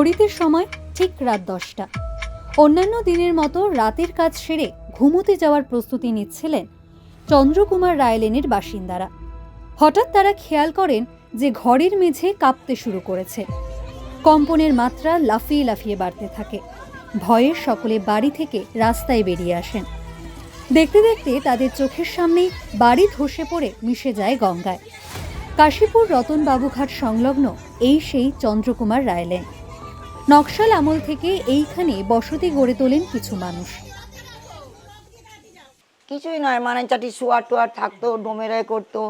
ঘড়িতে সময় ঠিক রাত দশটা। অন্যান্য দিনের মতো রাতের কাজ সেরে ঘুমোতে যাওয়ার প্রস্তুতি নিচ্ছিলেন চন্দ্রকুমার রায়লেনের বাসিন্দারা। হঠাৎ তারা খেয়াল করেন যে ঘরের মেঝে কাঁপতে শুরু করেছে। কম্পনের মাত্রা লাফিয়ে লাফিয়ে বাড়তে থাকে। ভয়ে সকলে বাড়ি থেকে রাস্তায় বেরিয়ে আসেন। দেখতে দেখতে তাদের চোখের সামনেই বাড়ি ধসে পড়ে মিশে যায় গঙ্গায়। কাশীপুর রতনবাবুঘাট সংলগ্ন এই সেই চন্দ্রকুমার রায়লেন। নকশাল আমল থেকে এইখানে বসতি গড়ে তোলেন কিছু মানুষ। কিছুই নয় মানে চাটি শোয়ার টোয়ার থাকতো ডোমেরাই করতো,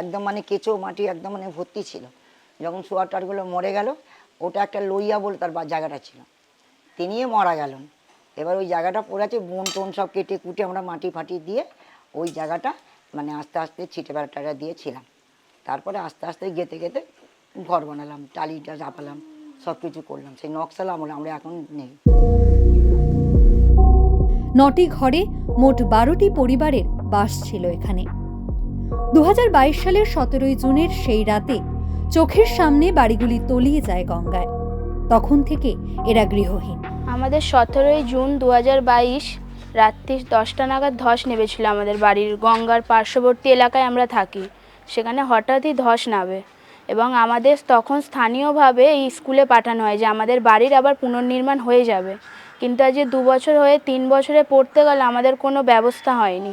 একদম মানে কেঁচো মাটি একদম মানে ভর্তি ছিল। যখন শোয়ার টারগুলো মরে গেল, ওটা একটা লইয়া বলে তার জায়গাটা ছিল। তিনিও মারা গেলেন। এবার ওই জায়গাটা পড়ে আছে, বন টন সব কেটে কুটে আমরা মাটি ফাটি দিয়ে ওই জায়গাটা মানে আস্তে আস্তে ছিটে বেড়া টাড়া দিয়েছিলাম তারপরে আস্তে আস্তে গেতে গেতে ঘর বানালাম, টালিটা চাপালাম সব কিছু করলাম। সেই নকশাল আমলে আমরা এখন নেই। নটি ঘরে মোট বারোটি পরিবারের বাস ছিল এখানে। দু হাজার বাইশ সালের সতেরোই জুনের সেই রাতে চোখের সামনে বাড়িগুলি তলিয়ে যায় গঙ্গায়। তখন থেকে এরা গৃহহীন। আমাদের সতেরোই জুন দু হাজার বাইশ রাত্রি দশটা নাগাদ ধস নেমেছিল আমাদের বাড়ির গঙ্গার পার্শ্ববর্তী এলাকায় আমরা থাকি। সেখানে হঠাৎই ধস নামে। এবং আমাদের তখন স্থানীয়ভাবে এই স্কুলে পাঠানো হয় যে আমাদের বাড়ির আবার পুনর্নির্মাণ হয়ে যাবে। কিন্তু আজ দু বছর হয়ে তিন বছরে পড়তে গেলে আমাদের কোনো ব্যবস্থা হয়নি।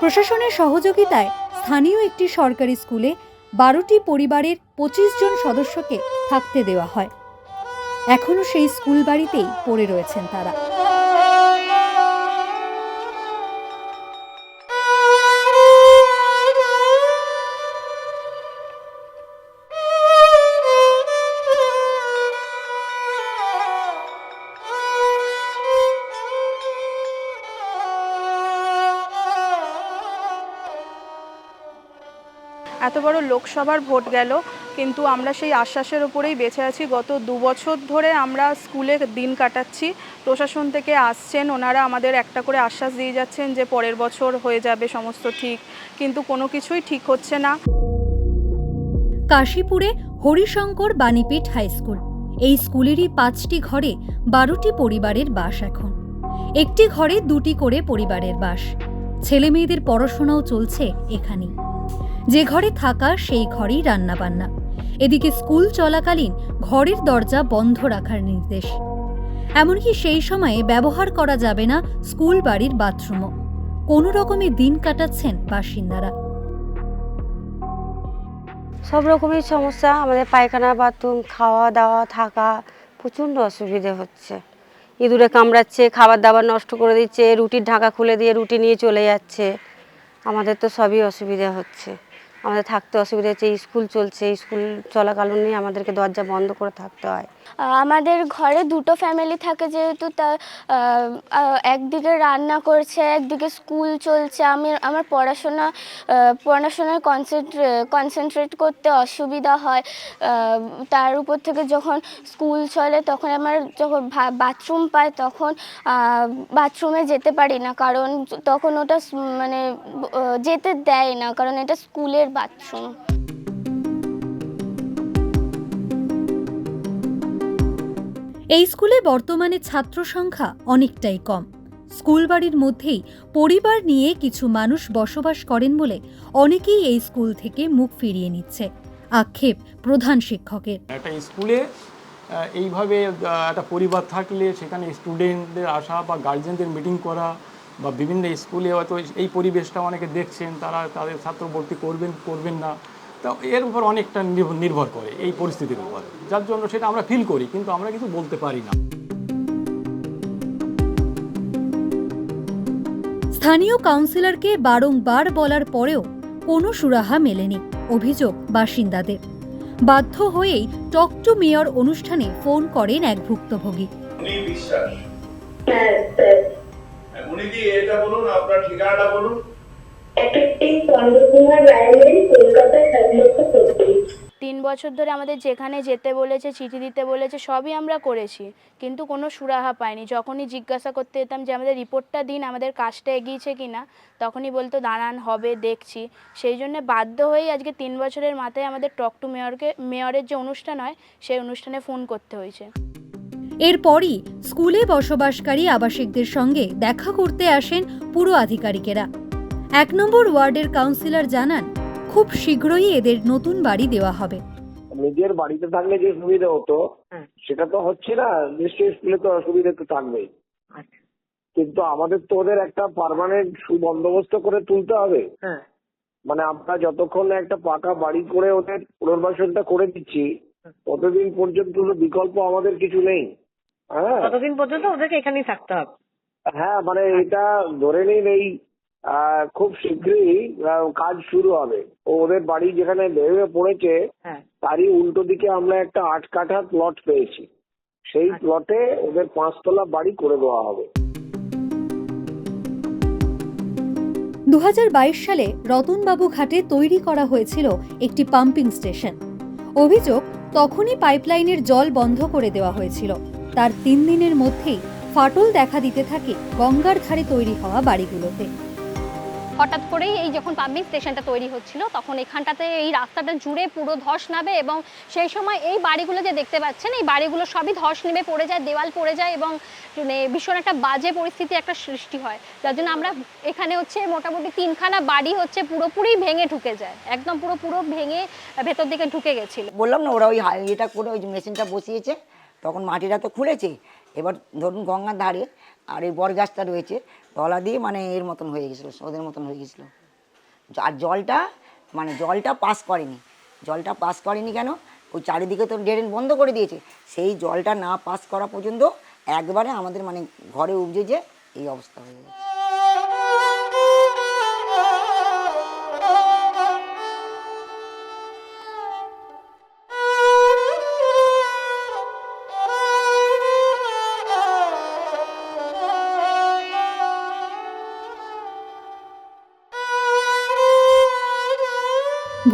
প্রশাসনের সহযোগিতায় স্থানীয় একটি সরকারি স্কুলে বারোটি পরিবারের পঁচিশ জন সদস্যকে থাকতে দেওয়া হয়। এখনও সেই স্কুল বাড়িতেই পড়ে রয়েছেন তারা। এত বড় লোকসভার ভোট গেল, কিন্তু আমরা সেই আশ্বাসের ওপরেই বেঁচে আছি। গত দু বছর ধরে আমরা স্কুলে দিন কাটাচ্ছি। প্রশাসন থেকে আসছেন, ওনারা আমাদের একটা করে আশ্বাস দিয়ে যাচ্ছেন যে পরের বছর হয়ে যাবে সমস্ত ঠিক, কিন্তু কোনো কিছুই ঠিক হচ্ছে না। কাশীপুরে হরিশঙ্কর বাণীপীঠ হাই স্কুল। এই স্কুলেরই পাঁচটি ঘরে বারোটি পরিবারের বাস এখন। একটি ঘরে দুটি করে পরিবারের বাস। ছেলে মেয়েদের পড়াশোনাও চলছে এখানেই। যে ঘরে থাকা সেই ঘরেই রান্নাবান্না। এদিকে স্কুল চলাকালীন ঘরের দরজা বন্ধ রাখার নির্দেশ। এমনকি সেই সময়ে ব্যবহার করা যাবে না স্কুল বাড়ির বাথরুমও। কোনো রকমে দিন কাটাচ্ছেন বাসিন্দারা। সব রকমের সমস্যা। আমাদের পায়খানা, বাথরুম খাওয়া দাওয়া থাকা প্রচণ্ড অসুবিধে হচ্ছে। ইঁদুরে কামড়াচ্ছে খাবার দাবার নষ্ট করে দিচ্ছে, রুটির ঢাকা খুলে দিয়ে রুটি নিয়ে চলে যাচ্ছে। আমাদের তো সবই অসুবিধা হচ্ছে। আমাদের থাকতে অসুবিধা হচ্ছে, স্কুল চলছে, স্কুল চলাকালীনই আমাদেরকে দরজা বন্ধ করে থাকতে হয়। আমাদের ঘরে দুটো ফ্যামিলি থাকে যেহেতু তা একদিকে রান্না করছে, একদিকে স্কুল চলছে। আমি, আমার পড়াশোনা পড়াশোনায় কনসেন্ট্রেট করতে অসুবিধা হয়। তার উপর থেকে যখন স্কুল চলে, তখন আমার যখন বাথরুম পাই তখন বাথরুমে যেতে পারি না। কারণ তখন ওটা মানে যেতে দেয় না। কারণ এটা স্কুলের বাথরুম এই স্কুলে বর্তমানে ছাত্র সংখ্যা অনেকটাই কম। স্কুল বাড়ির মধ্যেই পরিবার নিয়ে কিছু মানুষ বসবাস করেন বলে অনেকেই এই স্কুল থেকে মুখ ফিরিয়ে নিচ্ছে আক্ষেপ প্রধান শিক্ষকের। একটা স্কুলে এইভাবে একটা পরিবার থাকলে সেখানে স্টুডেন্টদের আসা বা গার্জেনদের মিটিং করা বা বিভিন্ন স্কুলে হয়তো এই পরিবেশটা অনেকে দেখছেন তারা তাদের ছাত্র ভর্তি করবেন করবেন না। তো এর উপর অনেকটা নির্ভর- নির্ভর করে এই পরিস্থিতির উপর। যার জন্য সেটা আমরা ফিল করি কিন্তু আমরা কিছু বলতে পারি না। স্থানীয় কাউন্সিলরকে বারংবার বলার পরেও কোনো সুরাহা মেলেনি অভিযোগ বাসিন্দাদের। বাধ্য হয়েই টক টু মেয়র অনুষ্ঠানে ফোন করেন এক ভুক্তভোগী। উনি কি এটা বলুন আপনার ঠিকানাটা বলুন। তিন বছর ধরে আমাদের যেখানে যেতে বলেছে চিঠি দিতে বলেছে সবই আমরা করেছি। কিন্তু কোনো সুরাহা পাইনি। যখনই জিজ্ঞাসা করতে যেতাম যে আমাদের রিপোর্টটা দিন আমাদের কাজটা এগিয়েছে কি না তখনই বলতো দাঁড়ান হবে দেখছি। সেই জন্য বাধ্য হয়েই আজকে তিন বছরের মাথায় আমাদের টক টু মেয়রকে মেয়রের যে অনুষ্ঠান হয় সেই অনুষ্ঠানে ফোন করতে হয়েছে। এরপরই স্কুলে বসবাসকারী আবাসিকদের সঙ্গে দেখা করতে আসেন পুরো আধিকারিকেরা। এক নম্বর ওয়ার্ডের কাউন্সিলর জানান খুব শীঘ্রই এদের নতুন বাড়ি দেওয়া হবে। নিজের বাড়িতে থাকলে যে সুবিধা হতো সেটা তো হচ্ছে না নিশ্চয়ই স্কুলে তো অসুবিধা তো থাকবেই। কিন্তু আমাদের তো ওদের একটা পার্মানেন্ট সুবন্দোবস্ত করে তুলতে হবে। মানে আমরা যতক্ষণ একটা পাকা বাড়ি করে ওদের পুনর্বাসনটা করে দিচ্ছি ততদিন পর্যন্ত তো বিকল্প আমাদের কিছু নেই। হ্যাঁ ততদিন পর্যন্ত ওদেরকে এখানেই থাকতে হবে। হ্যাঁ মানে এটা ধরে নিন এই আহ, খুব শীঘ্রই কাজ শুরু হবে। ও ওদের বাড়ি যেখানে ভেঙে পড়েছে হ্যাঁ। তারই উল্টো দিকে আমরা একটা আট কাঠা প্লট পেয়েছি। সেই প্লটে ওদের পাঁচতলা বাড়ি করে দেওয়া হবে। দু হাজার বাইশ সালে রতনবাবু ঘাটে তৈরি করা হয়েছিল একটি পাম্পিং স্টেশন। অভিযোগ তখনই পাইপলাইনের জল বন্ধ করে দেওয়া হয়েছিল। তার তিন দিনের মধ্যেই ফাটল দেখা দিতে থাকে গঙ্গার ধারে তৈরি হওয়া বাড়িগুলোতে। হঠাৎ করেই এই যখন পাম্পিং স্টেশনটা তৈরি হচ্ছিল তখন এখানটাতে এই রাস্তাটা জুড়ে পুরো ধস নাবে এবং সেই সময় এই বাড়িগুলো যে দেখতে পাচ্ছেন এই বাড়িগুলো সবই ধস নেমে পড়ে যায় দেওয়াল পড়ে যায় এবং মানে ভীষণ একটা বাজে পরিস্থিতি একটা সৃষ্টি হয়। যার জন্য আমরা এখানে হচ্ছে মোটামুটি তিনখানা বাড়ি হচ্ছে পুরোপুরি ভেঙে ঢুকে যায়। একদম পুরো পুরো ভেঙে ভেতর দিকে ঢুকে গেছিল। বললাম না ওরা ওই ইয়েটা করে ওই মেশিনটা বসিয়েছে। তখন মাটিটা তো খুলেছে। এবার ধরুন গঙ্গার ধারে আর এই বর গাছটা রয়েছে, তলা দিয়ে মানে এর মতন হয়ে গেছিল ওদের মতন হয়ে গেছিল। আর জলটা মানে জলটা পাস করেনি। জলটা পাস করেনি কেন? ওই চারিদিকে তো ড্রেন বন্ধ করে দিয়েছে। সেই জলটা না পাস করা পর্যন্ত একবারে আমাদের মানে ঘরে উপজে যে এই অবস্থা হয়ে গেছে।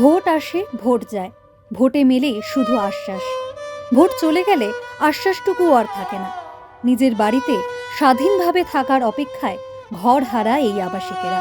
ভোট আসে, ভোট যায়। ভোটে মেলে শুধু আশ্বাস। ভোট চলে গেলে আশ্বাসটুকু আর থাকে না। নিজের বাড়িতে স্বাধীনভাবে থাকার অপেক্ষায় ঘর হারা এই আবাসিকেরা।